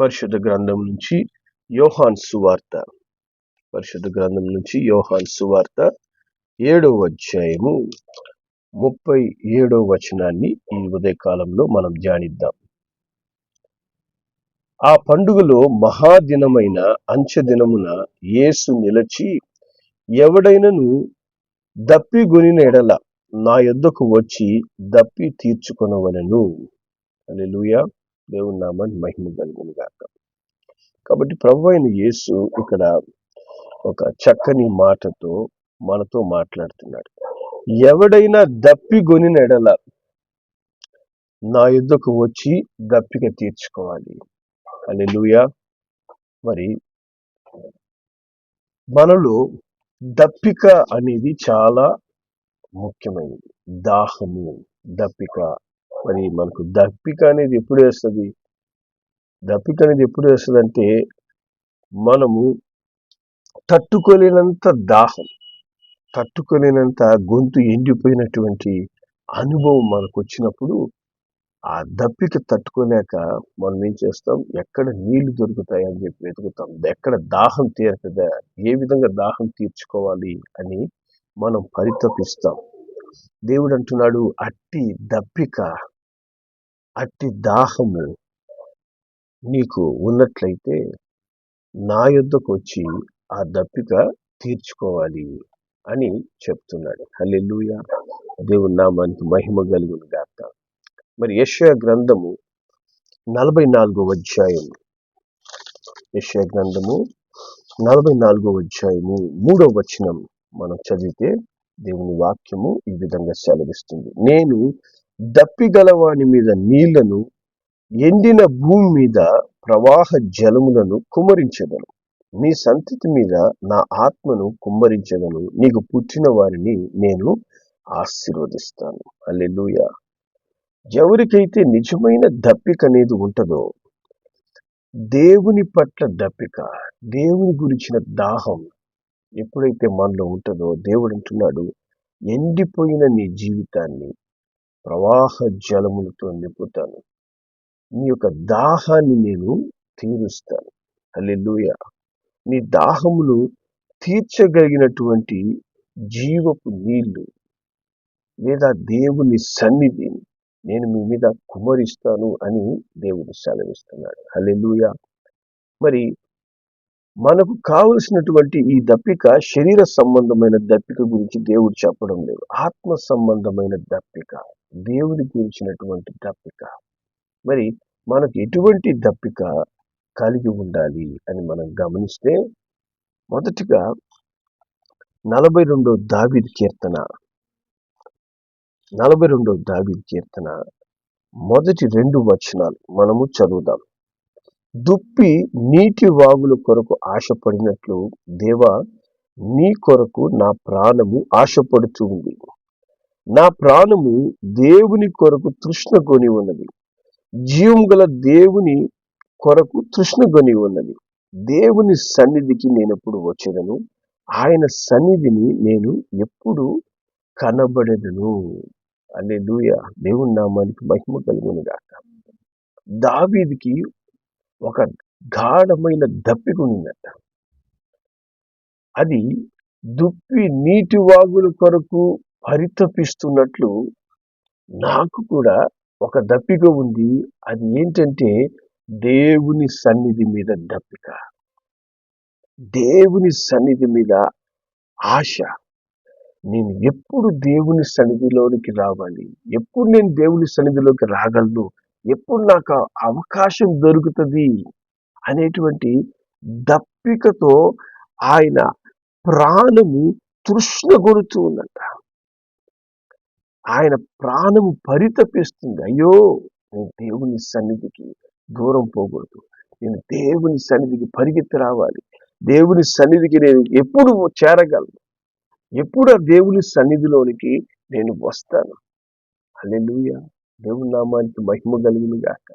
పరిశుద్ధ గ్రంథం నుంచి యోహాన్ సువార్త. పరిశుద్ధ గ్రంథం నుంచి యోహాన్ సువార్త ఏడవ అధ్యాయము ముప్పై ఏడవ వచనాన్ని ఈ ఉదయకాలంలో మనం ధ్యానిద్దాం. ఆ పండుగలో మహాదినమైన అంచెదినమున యేసు నిలచి ఎవడైనను దప్పిగొనిన ఎడల నా యొద్దకు వచ్చి దప్పి తీర్చుకొనవలెను. హల్లెలూయా. దేవుని నామాన్ని మహిమ కలుగును గాక. కాబట్టి ప్రభు అయిన యేసు ఇక్కడ ఒక చక్కని మాటతో మనతో మాట్లాడుతున్నాడు. ఎవడైనా దప్పిగొనిన ఎడల నా యుద్ధకు వచ్చి దప్పిక తీర్చుకోవాలి. హల్లెలూయా. మరి మనలో దప్పిక అనేది చాలా ముఖ్యమైనది. దాహము దప్పిక మరి మనకు దప్పిక అనేది ఎప్పుడు వేస్తుంది? దప్పిక అనేది ఎప్పుడు వేస్తుంది అంటే మనము తట్టుకోలేనంత దాహం తట్టుకోలేనంత గొంతు ఎండిపోయినటువంటి అనుభవం మనకు వచ్చినప్పుడు ఆ దప్పిక తట్టుకోలేక మనం ఏం చేస్తాం? ఎక్కడ నీళ్ళు దొరుకుతాయి అని చెప్పి వెతుకుతాం. ఎక్కడ దాహం తీరుతుందా ఏ విధంగా దాహం తీర్చుకోవాలి అని మనం పరితపిస్తాం. దేవుడు అంటున్నాడు అట్టి దప్పిక అట్టి దాహము నీకు ఉన్నట్లయితే నా యుద్ధకు వచ్చి ఆ దప్పిక తీర్చుకోవాలి అని చెప్తున్నాడు. హల్లెలూయా. దేవుని నామానికి మహిమ కలుగును గాక. మరి యశ్వ గ్రంథము నలభై నాలుగో అధ్యాయం యశ్వ గ్రంథము నలభై నాలుగో అధ్యాయము మూడో వచనం మనం చదివితే దేవుని వాక్యము ఈ విధంగా సెలవిస్తుంది. నేను దప్పిగలవాని మీద నీళ్ళను ఎండిన భూమి మీద ప్రవాహ జలములను కుమరించగలను నీ సంతతి మీద నా ఆత్మను కుమ్మరించగలను నీకు పుట్టిన వారిని నేను ఆశీర్వదిస్తాను. అల్లెలుయ ఎవరికైతే నిజమైన దప్పిక అనేది ఉంటుందో దేవుని పట్ల దప్పిక దేవుని గురించిన దాహం ఎప్పుడైతే మనలో ఉంటుందో దేవుడు అంటున్నాడు ఎండిపోయిన నీ జీవితాన్ని ప్రవాహ జలములతో నింపుతాను. నీ యొక్క దాహాన్ని నేను తీరుస్తాను. అల్లెలుయ నీ దాహమును తీర్చగలిగినటువంటి జీవపు నీళ్ళు. లేదా దేవుని సన్నిధిని నేను మీ మీద కుమరిస్తాను అని దేవుడు సెలవిస్తున్నాడు. హల్లెలూయ. మరి మనకు కావలసినటువంటి ఈ దప్పిక శరీర సంబంధమైన దప్పిక గురించి దేవుడు చెప్పడం లేదు. ఆత్మ సంబంధమైన దప్పిక దేవుని గురించినటువంటి దప్పిక. మరి మనకు ఎటువంటి దప్పిక కలిగి ఉండాలి అని మనం గమనిస్తే మొదటిగా నలభై రెండో దావిద్ కీర్తన. నలభై రెండో దావిద్ కీర్తన మొదటి రెండు వచనాలు మనము చదువుదాం. దుప్పి నీటి వాగుల కొరకు ఆశపడినట్లు దేవా నీ కొరకు నా ప్రాణము ఆశపడుతూ ఉంది. నా ప్రాణము దేవుని కొరకు తృష్ణ కొని ఉన్నది. జీవం గల దేవుని కొరకు తృష్ణ కొని ఉన్నది. దేవుని సన్నిధికి నేను ఎప్పుడు వచ్చేదను? ఆయన సన్నిధిని నేను ఎప్పుడు కనబడేదను? అనే దూయ దేవుని నామానికి మహిమ కలుగును దావీదికి ఒక గాఢమైన దప్పిక ఉందట. అది దుప్పి నీటి వాగుల కొరకు పరితపిస్తున్నట్లు నాకు కూడా ఒక దప్పిక ఉంది. అది ఏంటంటే దేవుని సన్నిధి మీద దప్పిక. దేవుని సన్నిధి మీద ఆశ. నేను ఎప్పుడు దేవుని సన్నిధిలోనికి రావాలి? ఎప్పుడు నేను దేవుని సన్నిధిలోకి రాగలను? ఎప్పుడు నాకు అవకాశం దొరుకుతుంది అనేటువంటి దప్పికతో ఆయన ప్రాణము తృష్ణగొడుతూ ఉందంట. ఆయన ప్రాణము పరితపిస్తుంది. అయ్యో నేను దేవుని సన్నిధికి దూరం పోకూడదు. నేను దేవుని సన్నిధికి పరిగెత్తి రావాలి. దేవుని సన్నిధికి నేను ఎప్పుడు చేరగలను. ఎప్పుడు ఆ దేవుని సన్నిధిలోనికి నేను వస్తాను. అల్లెలుయా దేవుని నామానికి మహిమ కలిగిన గాక.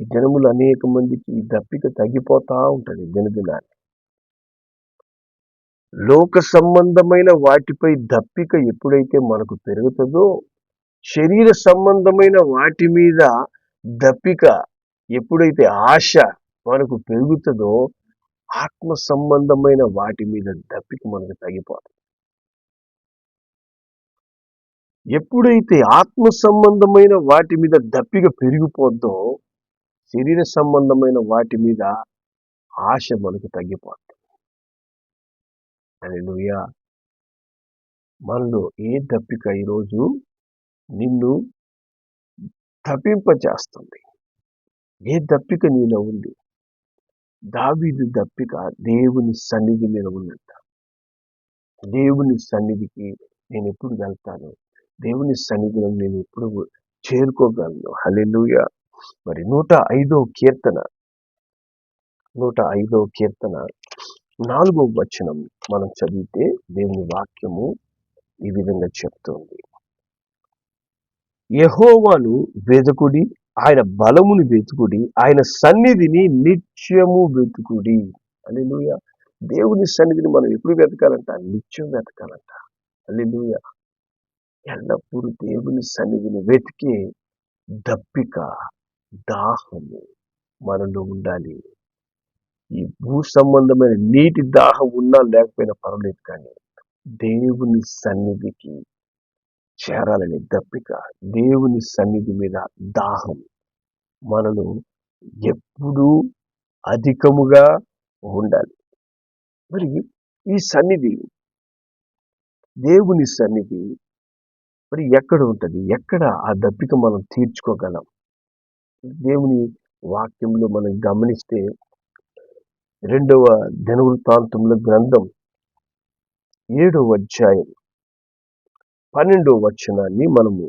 ఈ జనములు అనేక మందికి ఈ దప్పిక తగ్గిపోతా ఉంటుంది దినదినాన్ని లోక సంబంధమైన వాటిపై దప్పిక ఎప్పుడైతే మనకు పెరుగుతుందో శరీర సంబంధమైన వాటి మీద దప్పిక ఎప్పుడైతే ఆశ మనకు పెరుగుతుందో ఆత్మ సంబంధమైన వాటి మీద దప్పిక మనకు తగ్గిపోతుంది. ఎప్పుడైతే ఆత్మ సంబంధమైన వాటి మీద దప్పిక పెరిగిపోద్దో శరీర సంబంధమైన వాటి మీద ఆశ మనకు తగ్గిపోతుంది అని మనలో ఏ దప్పిక ఈరోజు నిన్ను తప్పింపచేస్తుంది? ఏ దప్పిక నీలో ఉంది? దావీదు దప్పిక దేవుని సన్నిధి మీద ఉన్నట్ట దేవుని సన్నిధికి నేను ఎప్పుడు వెళ్తాను? దేవుని సన్నిధిలో నేను ఎప్పుడు చేరుకోగలను. హలెలుయ మరి నూట ఐదో కీర్తన. నూట ఐదో కీర్తన. నాలుగో వచనం మనం చదివితే దేవుని వాక్యము ఈ విధంగా చెప్తుంది. యహోవాను వెతుకుడి ఆయన బలముని వెతుకుడి ఆయన సన్నిధిని నిత్యము వెతుకుడి. అని దేవుని సన్నిధిని మనం ఎప్పుడు వెతకాలంట? నిత్యం వెతకాలంట. అల్లెలుయ ఎల్లప్పుడూ దేవుని సన్నిధిని వెతికే దప్పిక దాహము మనలో ఉండాలి. ఈ భూ సంబంధమైన నీటి దాహం ఉన్నా లేకపోయినా పర్వాలేదు కానీ దేవుని సన్నిధికి చేరాలని దప్పిక దేవుని సన్నిధి మీద దాహం మనలో ఎప్పుడూ అధికముగా ఉండాలి. మరి ఈ సన్నిధి దేవుని సన్నిధి మరి ఎక్కడ ఉంటుంది? ఎక్కడ ఆ దప్పిక మనం తీర్చుకోగలం? దేవుని వాక్యంలో మనం గమనిస్తే రెండవ దినవృత్తాంతముల గ్రంథం ఏడవ అధ్యాయం పన్నెండవ వచనాన్ని మనము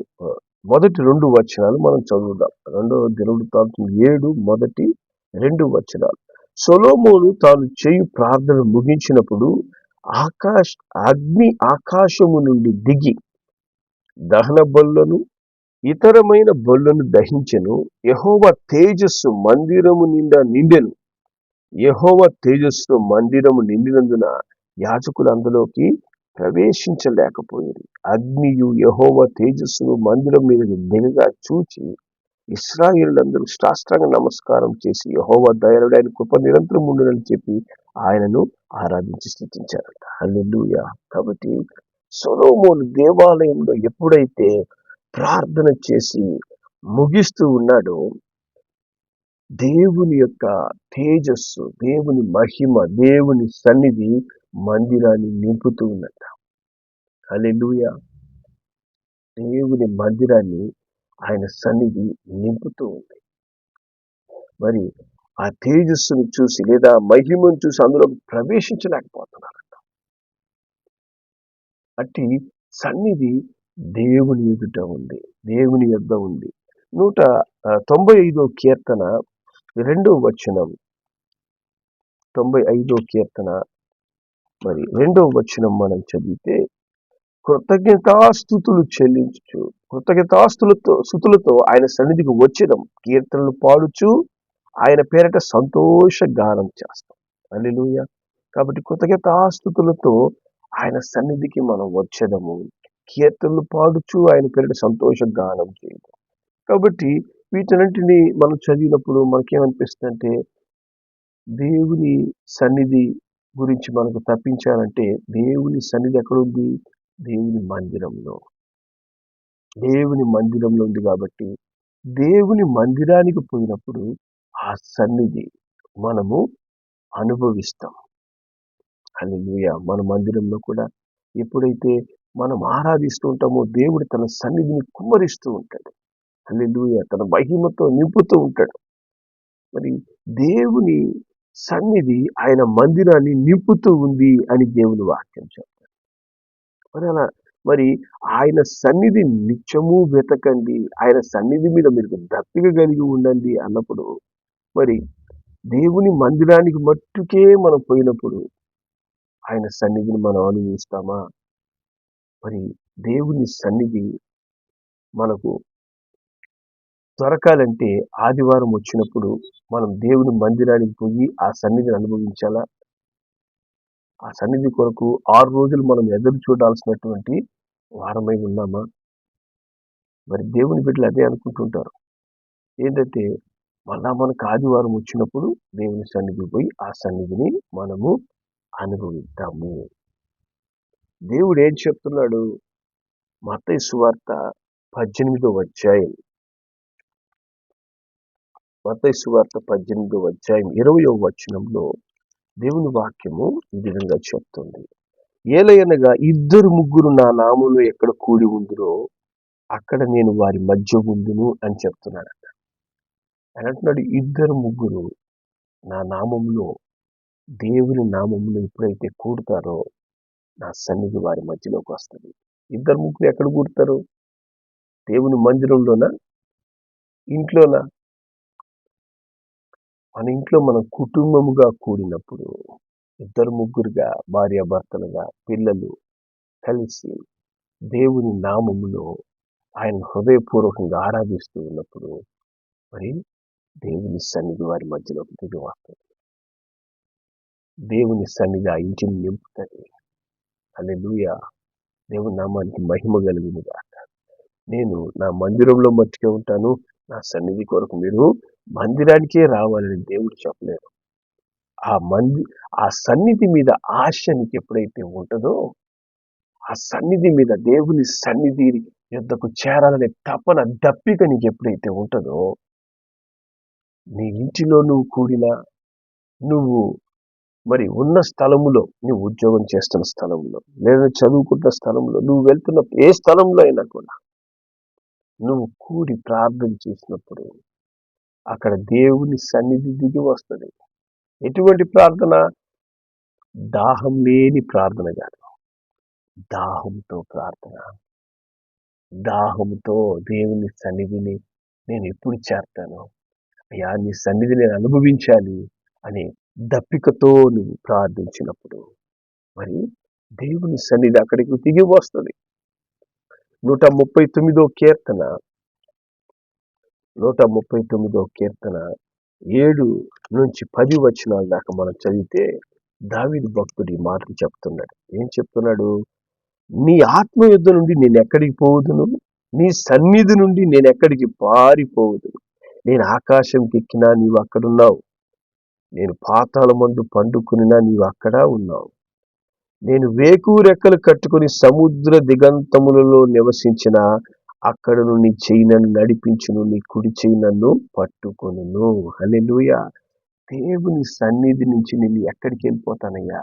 మొదటి రెండు వచనాలు మనం చదువుదాం. రెండవ దినవృత్తాంతం ఏడు మొదటి రెండు వచనాలు. సొలోమోను తాను చేయు ప్రార్థన ముగించినప్పుడు ఆకాశ అగ్ని ఆకాశము నుండి దిగి దహన బొల్లను ఇతరమైన బొల్లను దహించెను. యహోవ తేజస్సు మందిరము నిండా నిండెను. యహోవ తేజస్సు మందిరము నిండినందున యాజకులు అందులోకి ప్రవేశించలేకపోయింది అగ్నియు యహోవ తేజస్సును మందిరం మీద దిగగా చూచి ఇస్రాయిలందరూ శాస్త్రాంగ నమస్కారం చేసి యహోవ దయరుడైన ఆయన కృప నిరంతరం ఉండునని చెప్పి ఆయనను ఆరాధించి స్థితించారట అల్లెలుయా కాబట్టి సొలోమోన్ దేవాలయంలో ఎప్పుడైతే ప్రార్థన చేసి ముగిస్తూ ఉన్నాడో దేవుని యొక్క తేజస్సు దేవుని మహిమ దేవుని సన్నిధి మందిరాన్ని నింపుతూ ఉన్నట. అలెలుయ దేవుని మందిరాన్ని ఆయన సన్నిధి నింపుతూ ఉంది. మరి ఆ తేజస్సును చూసి లేదా మహిమను చూసి అందులో ప్రవేశించలేకపోతున్నారు. అట్టి సన్నిధి దేవుని ఎదుట ఉంది దేవుని యొద్ద ఉంది. నూట తొంభై ఐదో కీర్తన రెండో వచనం. తొంభై ఐదో కీర్తన. మరి రెండో వచనం మనం చదివితే కృతజ్ఞతాస్థుతులు చెల్లించు కృతజ్ఞతాస్తులతో స్థుతులతో ఆయన సన్నిధికి వచ్చడం కీర్తనలు పాడుచు ఆయన పేరట సంతోష గానం చేస్తాం. అల్లెలుయ కాబట్టి కృతజ్ఞతాస్థుతులతో ఆయన సన్నిధికి మనం వచ్చేదము. కీర్తనలు పాడుచు ఆయన పేరిట సంతోష గానం చేయడం కాబట్టి వీటన్నింటినీ మనం చదివినప్పుడు మనకేమనిపిస్తుంది అంటే దేవుని సన్నిధి గురించి మనకు తప్పించాలంటే దేవుని సన్నిధి ఎక్కడుంది? దేవుని మందిరంలో. దేవుని మందిరంలో ఉంది కాబట్టి దేవుని మందిరానికి పోయినప్పుడు ఆ సన్నిధి మనము అనుభవిస్తాం. అని మన మందిరంలో కూడా ఎప్పుడైతే మనం ఆరాధిస్తూ ఉంటామో దేవుడు తన సన్నిధిని కుమ్మరిస్తూ ఉంటాడు. అల్లెలుయ తన మహిమతో నింపుతూ ఉంటాడు. మరి దేవుని సన్నిధి ఆయన మందిరాన్ని నింపుతూ ఉంది అని దేవుని వాక్యం చెప్తాడు. మరి అలా మరి ఆయన సన్నిధి నిత్యము వెతకండి. ఆయన సన్నిధి మీద మీరు దప్పిక కలిగి ఉండండి అన్నప్పుడు మరి దేవుని మందిరానికి మట్టుకే మనం పోయినప్పుడు ఆయన సన్నిధిని మనం అనుభవిస్తామా? మరి దేవుని సన్నిధి మనకు దొరకాలంటే ఆదివారం వచ్చినప్పుడు మనం దేవుని మందిరానికి పోయి ఆ సన్నిధిని అనుభవించాలా? ఆ సన్నిధి కొరకు ఆరు రోజులు మనం ఎదురు చూడాల్సినటువంటి వారమై ఉన్నామా? మరి దేవుని బిడ్డలు అదే అనుకుంటుంటారు. ఏంటంటే మళ్ళా మనకు ఆదివారం వచ్చినప్పుడు దేవుని సన్నిధికి పోయి ఆ సన్నిధిని మనము అనుభవిద్దాము. దేవుడు ఏం చెప్తున్నాడు? మత సువార్త పద్దెనిమిదో అధ్యాయం. మత సువార్త పద్దెనిమిదో అధ్యాయం ఇరవయో వచనంలో దేవుని వాక్యము ఈ విధంగా చెప్తుంది. ఏలయనగా ఇద్దరు ముగ్గురు నా నామంలో ఎక్కడ కూడి ఉందిరో అక్కడ నేను వారి మధ్య ఉందును అని చెప్తున్నాడు ఆయన అంటున్నాడు ఇద్దరు ముగ్గురు నా నామంలో దేవుని నామములు ఎప్పుడైతే కూడతారో నా సన్నిధి వారి మధ్యలోకి వస్తుంది. ఇద్దరు ముగ్గురు ఎక్కడ కూడతారు? దేవుని మందిరంలోనా? ఇంట్లోనా? మన ఇంట్లో మనం కుటుంబముగా కూడినప్పుడు ఇద్దరు ముగ్గురుగా భార్యాభర్తలుగా పిల్లలు కలిసి దేవుని నామములో ఆయన హృదయపూర్వకంగా ఆరాధిస్తూ ఉన్నప్పుడు మరి దేవుని సన్నిధి వారి మధ్యలోకి దిగి వస్తుంది. దేవుని సన్నిధి ఆ ఇంటిని నింపుతుంది అనే దేవుని నామానికి మహిమ కలిగింది కాక నేను నా మందిరంలో మట్టుకే ఉంటాను. నా సన్నిధి కొరకు మీరు మందిరానికే రావాలని దేవుడు చెప్పలేరు ఆ మంది ఆ సన్నిధి మీద ఆశ నీకు ఎప్పుడైతే ఉంటుందో ఆ సన్నిధి మీద దేవుని సన్నిధి యుద్ధకు చేరాలనే తపన దప్పిక నీకు ఎప్పుడైతే ఉంటుందో నీ ఇంటిలో నువ్వు కూడిన నువ్వు మరి ఉన్న స్థలములో నువ్వు ఉద్యోగం చేస్తున్న స్థలంలో లేదా చదువుకుంటున్న స్థలంలో నువ్వు వెళ్తున్న ఏ స్థలంలో అయినా కూడా నువ్వు కూడి ప్రార్థన చేసినప్పుడు అక్కడ దేవుని సన్నిధి దిగి వస్తుంది. ఎటువంటి ప్రార్థన? దాహం లేని ప్రార్థన కాదు. దాహంతో ప్రార్థన. దాహంతో దేవుని సన్నిధిని నేను ఎప్పుడు చేస్తాను అయ్యా నీ సన్నిధి నేను అనుభవించాలి అనే దప్పికతో నువ్వు ప్రార్థించినప్పుడు మరి దేవుని సన్నిధి అక్కడికి దిగి వస్తుంది. నూట ముప్పై తొమ్మిదో కీర్తన నూట ముప్పై తొమ్మిదో కీర్తన ఏడు నుంచి పది వచనాల దాకా మనం చదివితే దావిది భక్తుడి మాటలు చెప్తున్నాడు. ఏం చెప్తున్నాడు? నీ ఆత్మ యుద్ధ నుండి నేను ఎక్కడికి పోవుదును? నీ సన్నిధి నుండి నేను ఎక్కడికి పారిపోవుదును? నేను ఆకాశంకి ఎక్కినా నీవు అక్కడున్నావు. నేను పాతాళ మందు పండుకునినా నీవు అక్కడ ఉన్నావు. నేను వేకు రెక్కలు కట్టుకుని సముద్ర దిగంతములలో నివసించిన అక్కడ నీ చెయ్యి నన్ను నడిపించును నీ కుడి చెయ్యి నన్ను పట్టుకొను హలెలుయ దేవుని సన్నిధి నుంచి నేను ఎక్కడికి వెళ్ళిపోతానయ్యా?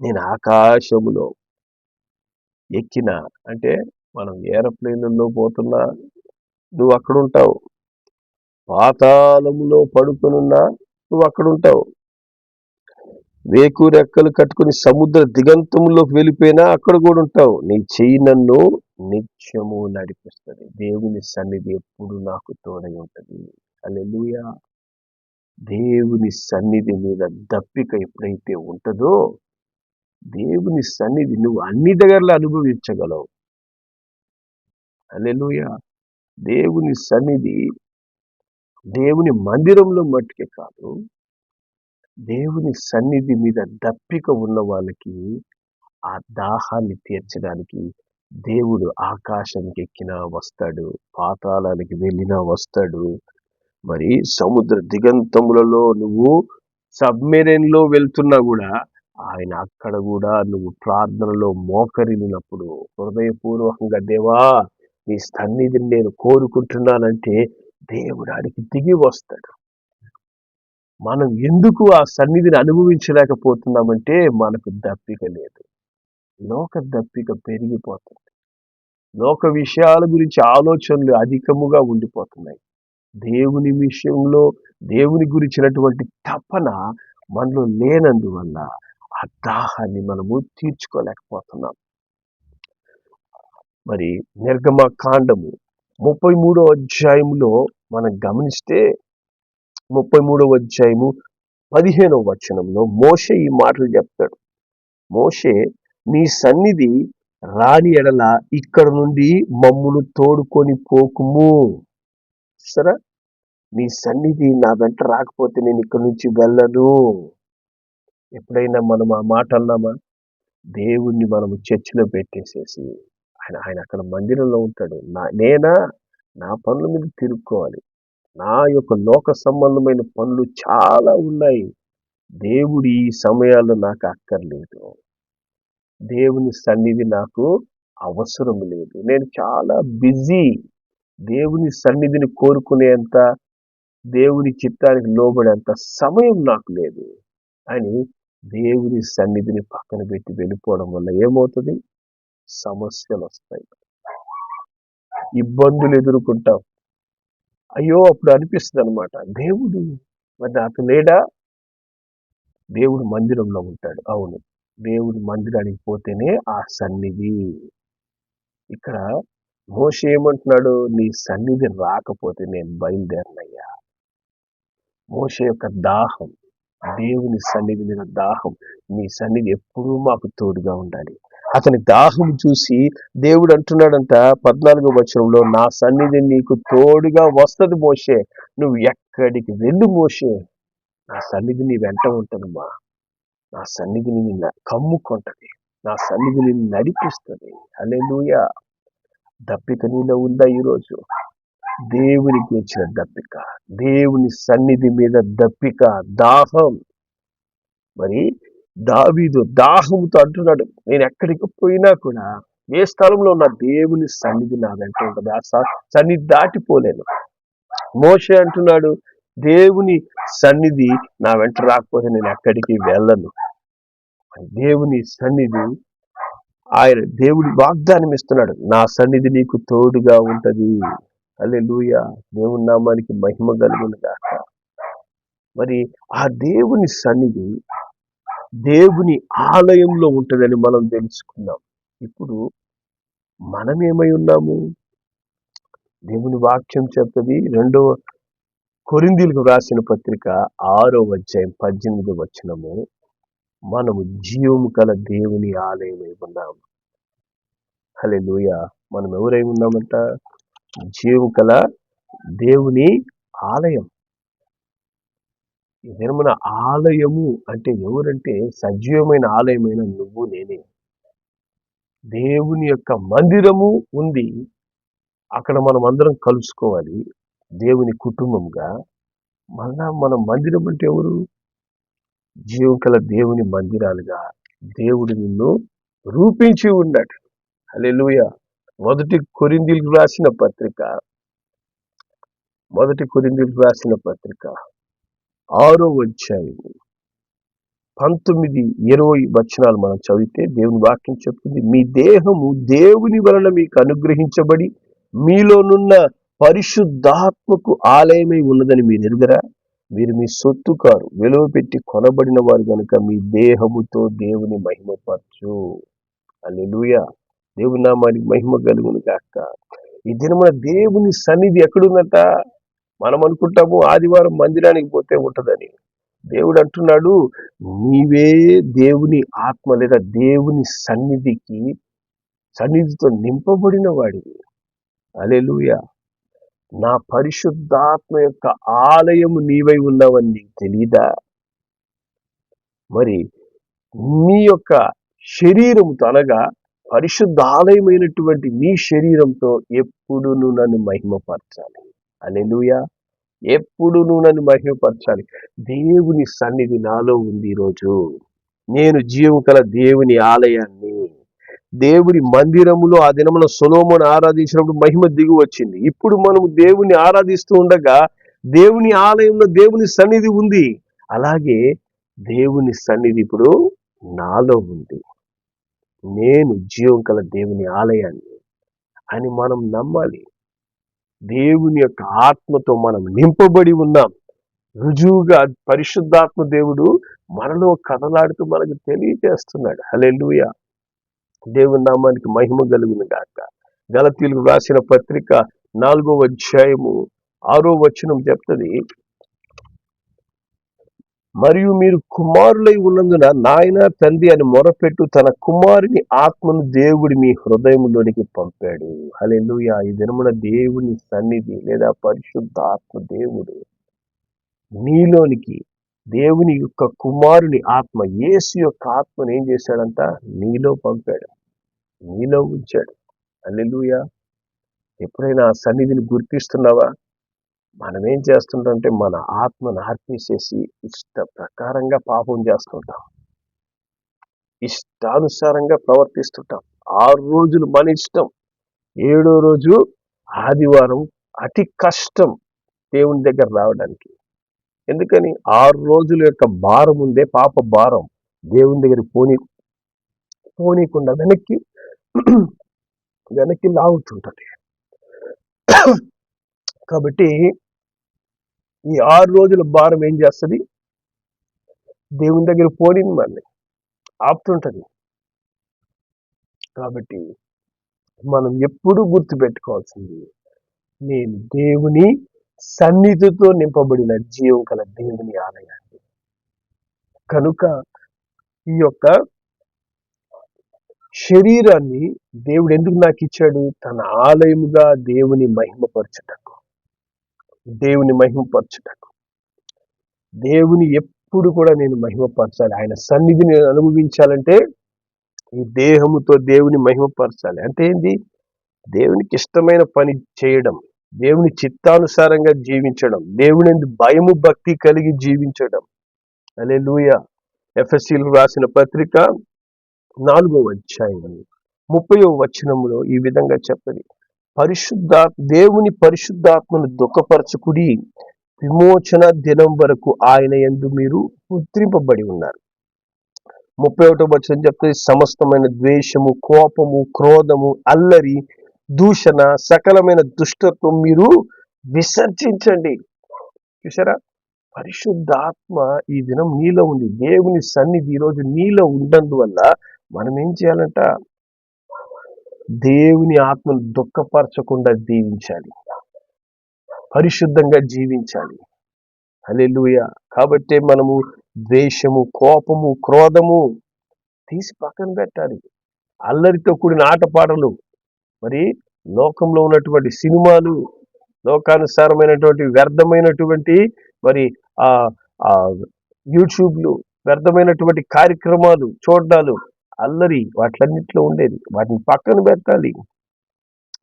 నేను ఆకాశములో ఎక్కిన అంటే మనం ఏరోప్లేన్లలో పోతున్నా నువ్వు అక్కడ ఉంటావు పాతాళములో పడుకునున్నా నువ్వు అక్కడ ఉంటావు వేకు కట్టుకుని సముద్ర దిగంతంలోకి వెళ్ళిపోయినా అక్కడ కూడా ఉంటావు. నీ చెయ్యి నన్ను నిత్యము నడిపిస్తుంది. దేవుని సన్నిధి ఎప్పుడు నాకు తోడై ఉంటుంది. అలెలుయా దేవుని సన్నిధి మీద దప్పిక ఎప్పుడైతే ఉంటుందో దేవుని సన్నిధి నువ్వు అన్ని దగ్గరలో అనుభవించగలవు. అలెలుయా దేవుని సన్నిధి దేవుని మందిరంలో మట్టుకే కాదు దేవుని సన్నిధి మీద దప్పిక ఉన్న వాళ్ళకి ఆ దాహాన్ని తీర్చడానికి దేవుడు ఆకాశానికి ఎక్కినా వస్తాడు పాతాళానికి వెళ్ళినా వస్తాడు. మరి సముద్ర దిగంతములలో నువ్వు సబ్మెరైన్లో వెళ్తున్నా కూడా ఆయన అక్కడ కూడా నువ్వు ప్రార్థనలో మోకరినప్పుడు హృదయపూర్వకంగా దేవా నీ సన్నిధిని నేను కోరుకుంటున్నానంటే దేవుడు ఆడికి దిగి వస్తాడు. మనం ఎందుకు ఆ సన్నిధిని అనుభవించలేకపోతున్నామంటే మనకు దప్పిక లేదు. లోక దప్పిక పెరిగిపోతుంది. లోక విషయాల గురించి ఆలోచనలు అధికముగా ఉండిపోతున్నాయి. దేవుని విషయంలో దేవుని గురించినటువంటి తపన మనలో లేనందువల్ల ఆ దాహాన్ని మనము తీర్చుకోలేకపోతున్నాం. మరి నిర్గమ కాండము ముప్పై మూడో అధ్యాయంలో మనం గమనిస్తే ముప్పై మూడవ అధ్యాయము పదిహేనవ వచనంలో మోషే ఈ మాటలు చెప్తాడు. మోషే నీ సన్నిధి రాని ఎడల ఇక్కడ నుండి మమ్మును తోడుకొని పోకుము. సరే నీ సన్నిధి నా వెంట రాకపోతే నేను ఇక్కడ నుంచి వెళ్ళను. ఎప్పుడైనా మనం ఆ మాట అన్నామా దేవుణ్ణి మనము చర్చిలో పెట్టేసేసి ఆయన ఆయన అక్కడ మందిరంలో ఉంటాడు. నా నేనా? నా పనుల మీద తిరుక్కోవాలి. నా యొక్క లోక సంబంధమైన పనులు చాలా ఉన్నాయి. దేవుడు ఈ సమయాల్లో నాకు అక్కర్లేదు. దేవుని సన్నిధి నాకు అవసరం లేదు. నేను చాలా బిజీ. దేవుని సన్నిధిని కోరుకునేంత దేవుని చిత్తానికి లోబడేంత సమయం నాకు లేదు. అని దేవుని సన్నిధిని పక్కన పెట్టి వెళ్ళిపోవడం వల్ల ఏమవుతుంది? సమస్యలు వస్తాయి ఇబ్బందులు ఎదుర్కొంటాం. అయ్యో! అప్పుడు అనిపిస్తుంది అనమాట దేవుడు మరి నాకు లేడా? దేవుడు మందిరంలో ఉంటాడు. అవును. దేవుడి మందిరానికి పోతేనే ఆ సన్నిధి. ఇక్కడ మోష ఏమంటున్నాడు? నీ సన్నిధి రాకపోతే నేను బయలుదేరినయ్యా. మోష యొక్క దాహం. దేవుని సన్నిధి మీద దాహం. నీ సన్నిధి ఎప్పుడూ మాకు తోడుగా ఉండాలి. అతని దాహం చూసి దేవుడు అంటున్నాడంట పద్నాలుగో వచనంలో నా సన్నిధి నీకు తోడుగా వస్తుంది మోసే నువ్వు ఎక్కడికి వెళ్ళు మోసే నా సన్నిధి నీ వెంట ఉంటుందమ్మా. నా సన్నిధిని నిన్ను కమ్ముకుంటది నా సన్నిధిని నడిపిస్తుంది. అలెలుయ దప్పిక నీలో ఉందా ఈరోజు? దేవునికి ఇచ్చిన దప్పిక దేవుని సన్నిధి మీద దప్పిక దాహం. మరి దావీదు దాహంతో అంటున్నాడు నేను ఎక్కడికి పోయినా కూడా ఏ స్థలంలో ఉన్న దేవుని సన్నిధి నా వెంట ఉంటుంది. ఆ స- సన్నిధి దాటిపోలేను. మోషే అంటున్నాడు దేవుని సన్నిధి నా వెంట రాకపోతే నేను ఎక్కడికి వెళ్ళను. దేవుని సన్నిధి ఆయన దేవుడి వాగ్దానం ఇస్తున్నాడు నా సన్నిధి నీకు తోడుగా ఉంటది. అల్లెలుయ దేవుని నామానికి మహిమ కలుగును గాక. మరి ఆ దేవుని సన్నిధి దేవుని ఆలయంలో ఉంటుందని మనం తెలుసుకున్నాం. ఇప్పుడు మనం ఏమై ఉన్నాము? దేవుని వాక్యం చెప్తుంది. రెండవ కొరిందీలకు రాసిన పత్రిక ఆరో అధ్యాయం పద్దెనిమిది వచ్చినము మనము జీవము కల దేవుని ఆలయమై ఉన్నాము. హలే మనం ఎవరై ఉన్నామంట? జీవికల దేవుని ఆలయం. నిర్మల ఆలయము అంటే ఎవరంటే సజీవమైన ఆలయమైన నువ్వు నేనే. దేవుని యొక్క మందిరము ఉంది. అక్కడ మనం అందరం కలుసుకోవాలి. దేవుని కుటుంబంగా మళ్ళా మన మందిరం అంటే ఎవరు? జీవుకల దేవుని మందిరాలుగా. దేవుడు నిన్ను రూపించి ఉన్నాడు అలెలుయా మొదటి కొరిందీలకు రాసిన పత్రిక మొదటి కొరిందీలకు రాసిన పత్రిక ఆరో అధ్యాయం పంతొమ్మిది ఇరవై వచనాలు మనం చదివితే దేవుని వాక్యం చెప్తుంది మీ దేహము దేవుని వలన మీకు అనుగ్రహించబడి మీలోనున్న పరిశుద్ధాత్మకు ఆలయమై ఉన్నదని మీరు ఎరుగరా? మీరు మీ సొత్తు కారు విలువ పెట్టి కొనబడిన వారు కనుక మీ దేహముతో దేవుని మహిమపరచు. అల్లెలుయ దేవుని నామానికి మహిమ కలుగును కాక ఈ దినమున దేవుని సన్నిధి ఎక్కడుందట? మనం అనుకుంటాము ఆదివారం మందిరానికి పోతే ఉంటుందని. దేవుడు అంటున్నాడు నీవే దేవుని ఆత్మ లేదా దేవుని సన్నిధికి సన్నిధితో నింపబడిన వాడివి. అలెలుయ నా పరిశుద్ధాత్మ యొక్క ఆలయము నీవై ఉన్నావని నీకు తెలీదా? మరి నీ యొక్క శరీరముతో అనగా పరిశుద్ధ ఆలయమైనటువంటి నీ శరీరంతో ఎప్పుడు నువ్వు నన్ను మహిమపరచాలి. అనెలుయా ఎప్పుడు నువ్వు నన్ను మహిమపరచాలి. దేవుని సన్నిధి నాలో ఉంది ఈరోజు. నేను జీవం కల దేవుని ఆలయాన్ని దేవుని మందిరములో ఆ దినమున సొలోమోను ఆరాధించినప్పుడు మహిమ దిగి వచ్చింది. ఇప్పుడు మనము దేవుని ఆరాధిస్తూ ఉండగా దేవుని ఆలయంలో దేవుని సన్నిధి ఉంది. అలాగే దేవుని సన్నిధి ఇప్పుడు నాలో ఉంది. నేను జీవం కల దేవుని ఆలయాన్ని అని మనం నమ్మాలి. దేవుని యొక్క ఆత్మతో మనం నింపబడి ఉన్నాం. రుజువుగా పరిశుద్ధాత్మ దేవుడు మనలో కదలాడుతూ మనకు తెలియజేస్తున్నాడు. హలెలుయ దేవుని నామానికి మహిమ కలుగును గాక. గలతీలు రాసిన పత్రిక నాలుగో అధ్యాయము ఆరో వచనం చెప్తుంది. మరియు మీరు కుమారులై ఉన్నందున నాయన తండ్రి అని మొరపెట్టు తన కుమారుని ఆత్మను దేవుడి మీ హృదయంలోనికి పంపాడు. హల్లెలూయా. ఈ దినమున దేవుని సన్నిధి లేదా పరిశుద్ధ ఆత్మ దేవుడు నీలోనికి దేవుని యొక్క కుమారుని ఆత్మ యేసు యొక్క ఆత్మను ఏం చేశాడంట? నీలో పంపాడు. నీలో ఉంచాడు. అల్లెలుయ ఎప్పుడైనా ఆ సన్నిధిని గుర్తిస్తున్నావా? మనం ఏం చేస్తుంటే మన ఆత్మను ఆర్పేసేసి ఇష్ట ప్రకారంగా పాపం చేస్తుంటాం. ఇష్టానుసారంగా ప్రవర్తిస్తుంటాం. ఆరు రోజులు మన ఇష్టం ఏడో రోజు ఆదివారం అతి కష్టం దేవుని దగ్గర రావడానికి. ఎందుకని? ఆరు రోజుల యొక్క భారం ఉందే పాప భారం. దేవుని దగ్గర పోనీ పోనీకుండా వెనక్కి వెనక్కి లాగుతుంటుంది. కాబట్టి ఈ ఆరు రోజుల భారం ఏం చేస్తుంది? దేవుని దగ్గర పోనింది మళ్ళీ. ఆపుతుంటది. కాబట్టి మనం ఎప్పుడూ గుర్తుపెట్టుకోవాల్సింది నేను దేవుని సన్నిధితో నింపబడిన జీవం కల దేవుని ఆలయాన్ని. కనుక ఈ యొక్క శరీరాన్ని దేవుడు ఎందుకు నాకు ఇచ్చాడు తన ఆలయముగా దేవుని మహిమపరచుటకు. దేవుని మహిమపరచుటకు. దేవుని ఎప్పుడు కూడా నేను మహిమపరచాలి. ఆయన సన్నిధిని అనుభవించాలంటే ఈ దేహముతో దేవుని మహిమపరచాలి. అంటే ఏంది? దేవునికి ఇష్టమైన పని చేయడం దేవుని చిత్తానుసారంగా జీవించడం దేవుని భయము భక్తి కలిగి జీవించడం. అలే లూయ ఎఫ్ఎస్సీలు రాసిన పత్రిక నాలుగో అధ్యాయం ముప్పయో వచనంలో ఈ విధంగా చెప్పది. పరిశుద్ధ దేవుని పరిశుద్ధాత్మను దుఃఖపరచుకుడి విమోచన దినం వరకు ఆయన ఎందు మీరు ముద్రింపబడి ఉన్నారు. ముప్పై ఒకటో వచ్చిన చెప్తే సమస్తమైన ద్వేషము కోపము క్రోధము అల్లరి దూషణ సకలమైన దుష్టత్వం మీరు విసర్జించండి. చూసారా పరిశుద్ధాత్మ ఈ దినం నీలో ఉంది. దేవుని సన్నిధి ఈరోజు నీలో వల్ల మనం ఏం చేయాలంట? దేవుని ఆత్మను దుఃఖపరచకుండా జీవించాలి. పరిశుద్ధంగా జీవించాలి. అలెలుయ కాబట్టి మనము ద్వేషము కోపము క్రోధము తీసి పక్కన పెట్టాలి. అల్లరితో కూడిన ఆటపాటలు. మరి లోకంలో ఉన్నటువంటి సినిమాలు లోకానుసారమైనటువంటి వ్యర్థమైనటువంటి మరి ఆ యూట్యూబ్లు వ్యర్థమైనటువంటి కార్యక్రమాలు చూడడాలు అల్లరి వాటిలన్నింటిలో ఉండేది. వాటిని పక్కన పెట్టాలి.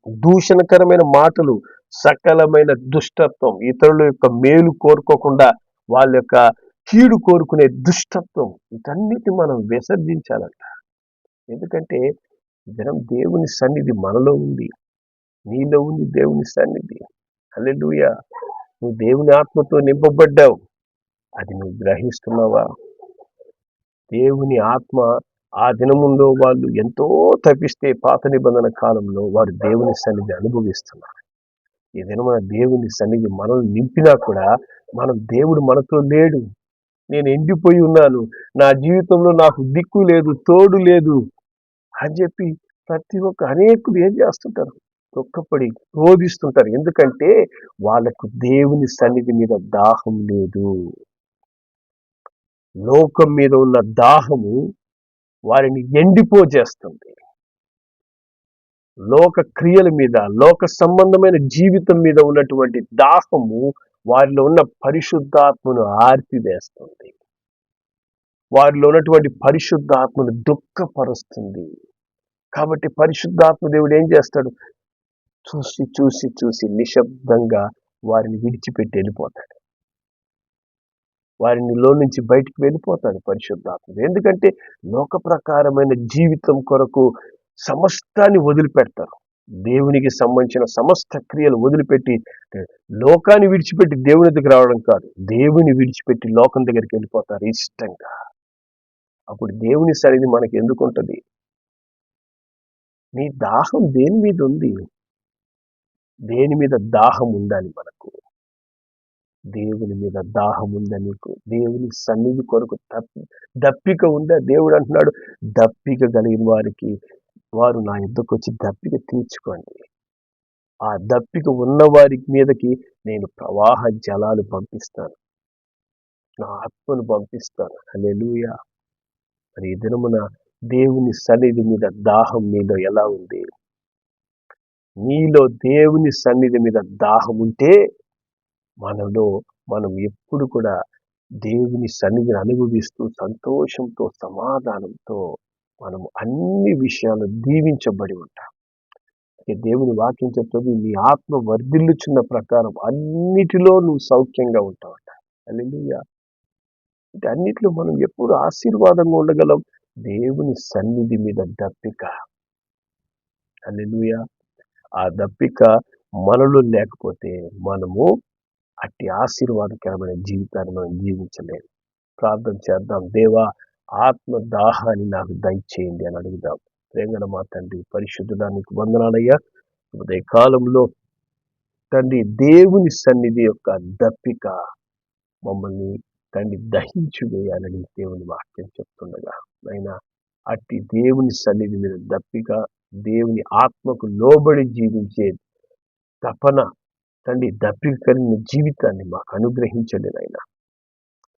దూషణకరమైన మాటలు సకలమైన దుష్టత్వం ఇతరుల యొక్క మేలు కోరుకోకుండా వాళ్ళ యొక్క కీడు కోరుకునే దుష్టత్వం ఇటన్నిటి మనం విసర్జించాలంట. ఎందుకంటే జనం దేవుని సన్నిధి మనలో ఉంది. నీలో ఉంది దేవుని సన్నిధి. అల్లెలుయ నువ్వు దేవుని ఆత్మతో నింపబడ్డావు. అది నువ్వు గ్రహిస్తున్నావా? దేవుని ఆత్మ ఆ దినముందు వాళ్ళు ఎంతో తప్పిస్తే పాత నిబంధన కాలంలో వారు దేవుని సన్నిధి అనుభవిస్తున్నారు. ఈ దినమున దేవుని సన్నిధి మనల్ని నింపినా కూడా మనం దేవుడు మనతో లేడు. నేను ఎండిపోయి ఉన్నాను. నా జీవితంలో నాకు దిక్కు లేదు తోడు లేదు అని చెప్పి ప్రతి ఒక్క అనేకులు ఏం చేస్తుంటారు? దుఃఖపడి రోధిస్తుంటారు. ఎందుకంటే వాళ్ళకు దేవుని సన్నిధి మీద దాహం లేదు. లోకం మీద ఉన్న దాహము వారిని ఎండిపోజేస్తుంది. లోక క్రియల మీద లోక సంబంధమైన జీవితం మీద ఉన్నటువంటి దాహము వారిలో ఉన్న పరిశుద్ధాత్మను ఆర్పివేస్తుంది. వారిలో ఉన్నటువంటి పరిశుద్ధాత్మను దుఃఖపరుస్తుంది. కాబట్టి పరిశుద్ధాత్మ దేవుడు ఏం చేస్తాడు? చూసి చూసి చూసి నిశ్శబ్దంగా వారిని విడిచిపెట్టి వెళ్ళిపోతాడు. వారిని లో నుంచి బయటికి వెళ్ళిపోతాడు పరిశుద్ధాత్ముడు. ఎందుకంటే లోక ప్రకారమైన జీవితం కొరకు సమస్తాన్ని వదిలిపెడతారు. దేవునికి సంబంధించిన సమస్త క్రియలు వదిలిపెట్టి లోకాన్ని విడిచిపెట్టి దేవుని దగ్గర రావడం కాదు. దేవుని విడిచిపెట్టి లోకం దగ్గరికి వెళ్ళిపోతారు ఇష్టంగా. అప్పుడు దేవుని సరిది మనకి ఎందుకుంటుంది నీ దాహం దేని మీద ఉంది? దేని మీద దాహం ఉండాలి మనకు? దేవుని మీద దాహం ఉందా నీకు? దేవుని సన్నిధి కొరకు తప్పి దప్పిక ఉందా? దేవుడు అంటున్నాడు దప్పిక కలిగిన వారికి వారు నా యుద్ధకు వచ్చి దప్పిక తీర్చుకోండి. ఆ దప్పిక ఉన్న వారి మీదకి నేను ప్రవాహ జలాలు పంపిస్తాను. నా ఆత్మను పంపిస్తాను. అలెలుయ మరి ఈ దినమున దేవుని సన్నిధి మీద దాహం నీలో ఎలా ఉంది? నీలో దేవుని సన్నిధి మీద దాహం ఉంటే మనలో మనం ఎప్పుడు కూడా దేవుని సన్నిధిని అనుభవిస్తూ సంతోషంతో సమాధానంతో మనం అన్ని విషయాలు దీవించబడి ఉంటాం. దేవుని వాక్యం చెప్తుంది నీ ఆత్మ వర్ధిల్లుచున్న ప్రకారం అన్నిటిలో నువ్వు సౌఖ్యంగా ఉంటావట అల్లెలుయ్యా అంటే అన్నిట్లో మనం ఎప్పుడు ఆశీర్వాదంగా ఉండగలం? దేవుని సన్నిధి మీద దప్పిక. అల్లెలుయ్యా ఆ దప్పిక మనలో లేకపోతే మనము అట్టి ఆశీర్వాదకరమైన జీవితాన్ని మనం జీవించలేము. ప్రార్థన చేద్దాం. దేవా ఆత్మ దాహాన్ని నాకు దయచేయండి అని అడుగుదాం. ప్రేంగన మా తండ్రి పరిశుద్ధుడా నీకు వందనాలయ్యా. ఉదయ కాలంలో తండ్రి దేవుని సన్నిధి యొక్క దప్పిక మమ్మల్ని తండ్రి దహించు వేయాలని దేవుని వాక్యం చెప్తుండగా అయినా అట్టి దేవుని సన్నిధి మీద దప్పిక దేవుని ఆత్మకు లోబడి జీవించే తపన తండ్రి దప్పిక కలిగిన జీవితాన్ని మాకు అనుగ్రహించండి నాయన.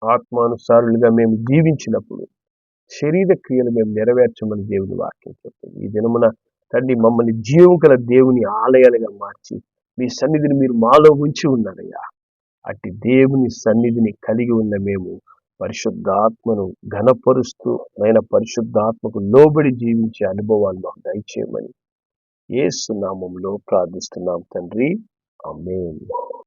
ఆత్మానుసారులుగా మేము జీవించినప్పుడు శరీర క్రియలు మేము నెరవేర్చమని దేవుని వాక్యం చెప్తుంది. ఈ దినమున తండ్రి మమ్మల్ని జీవం గల దేవుని ఆలయాలుగా మార్చి మీ సన్నిధిని మీరు మాలో ఉంచి ఉన్నారయ్యా. అట్టి దేవుని సన్నిధిని కలిగి ఉన్న మేము పరిశుద్ధాత్మను ఘనపరుస్తూ ఆయన పరిశుద్ధాత్మకు లోబడి జీవించే అనుభవాలు మాకు దయచేయమని ఏ సునామంలో ప్రార్థిస్తున్నాం తండ్రి. Amen.